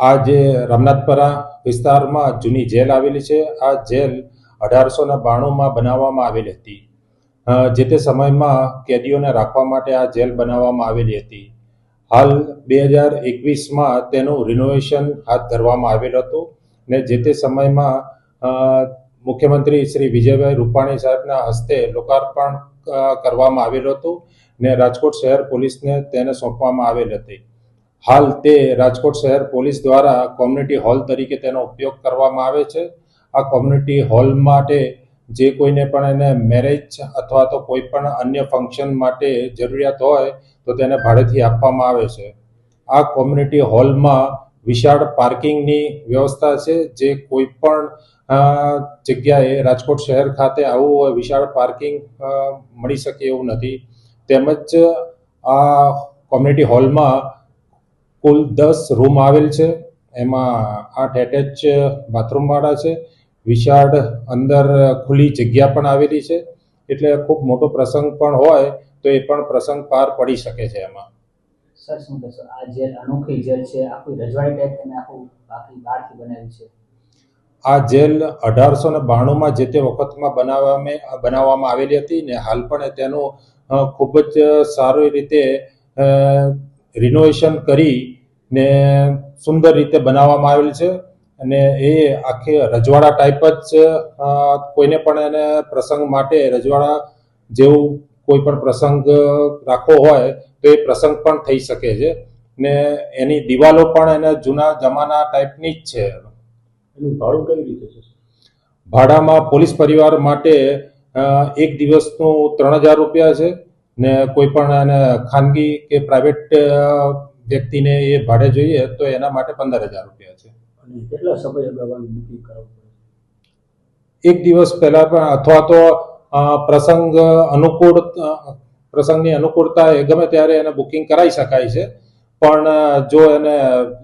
આ જે રામનાથપરા વિસ્તારમાં જૂની જેલ આવેલી છે, આ જેલ અઢારસો ને બાણુંમાં બનાવવામાં આવેલી હતી. જે તે સમયમાં કેદીઓને રાખવા માટે આ જેલ બનાવવામાં આવેલી હતી. હાલ બે હજાર એકવીસમાં તેનું રિનોવેશન હાથ ધરવામાં આવેલું હતું ને જે તે સમયમાં મુખ્યમંત્રી શ્રી વિજયભાઈ રૂપાણી સાહેબના હસ્તે લોકાર્પણ કરવામાં આવેલું હતું ને રાજકોટ શહેર પોલીસને તેને સોંપવામાં આવેલ હતી. હાલ તે રાજકોટ શહેર પોલીસ દ્વારા કોમ્યુનિટી હોલ તરીકે તેનો ઉપયોગ કરવામાં આવે છે. આ કોમ્યુનિટી હોલ માટે જે કોઈને પણ એને મેરેજ અથવા તો કોઈ પણ અન્ય ફંક્શન માટે જરૂરિયાત હોય તો તેને ભાડેથી આપવામાં આવે છે. આ કોમ્યુનિટી હોલમાં વિશાળ પાર્કિંગની વ્યવસ્થા છે. જે કોઈ પણ જગ્યાએ રાજકોટ શહેર ખાતે આવું હોય, વિશાળ પાર્કિંગ મળી શકે એવું નથી. તેમજ આ કોમ્યુનિટી હોલમાં કુલ દસ રૂમ આવેલ છે. એમાં આઠ એટેચ બાથરૂમવાળા છે. વિશાળ અંદર ખુલ્લી જગ્યા પણ આવેલી છે. એટલે ખૂબ મોટો પ્રસંગ પણ હોય તો એ પણ પ્રસંગ પાર પડી શકે છે એમાં. સર શું કહેશો આ જેલ અનોખી જેલ છે આખું રજવાડી ટાઈપ તમે આખું આખી બહારથી બનાવી છે? આ જેલ અઢારસો ને બાણુંમાં જે તે વખતમાં બનાવવામાં બનાવવામાં આવેલી હતી ને હાલ પણ તેનું ખૂબ જ સારી રીતે રિનોવેશન કરી ને સુંદર રીતે બનાવવામાં આવેલ છે. અને એ આખી રજવાડા ટાઈપ જ કોઈને પણ એને પ્રસંગ માટે રજવાડા જેવું કોઈ પણ પ્રસંગ રાખવો હોય તો એ પ્રસંગ પણ થઈ શકે છે. ને એની દિવાલો પણ એને જૂના જમાના ટાઈપની જ છે. એનું ભાડું કઈ રીતે છે? ભાડામાં પોલીસ પરિવાર માટે એક દિવસનું ત્રણ હજાર રૂપિયા છે. ને કોઈ પણ ખાનગી કે પ્રાઇવેટ વ્યક્તિને એ ભાડે જોઈએ તો એના માટે પંદર હજાર રૂપિયા છે. કેટલા સમય અગાઉ બુકિંગ કરાવવું એક દિવસ પહેલા પણ અથવા તો પ્રસંગ અનુકૂળ પ્રસંગની અનુકૂળતા એ ગમે ત્યારે એને બુકિંગ કરાવી શકાય છે. પણ જો એને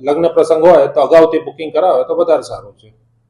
લગ્ન પ્રસંગ હોય તો અગાઉથી બુકિંગ કરાવે તો વધારે સારું છે.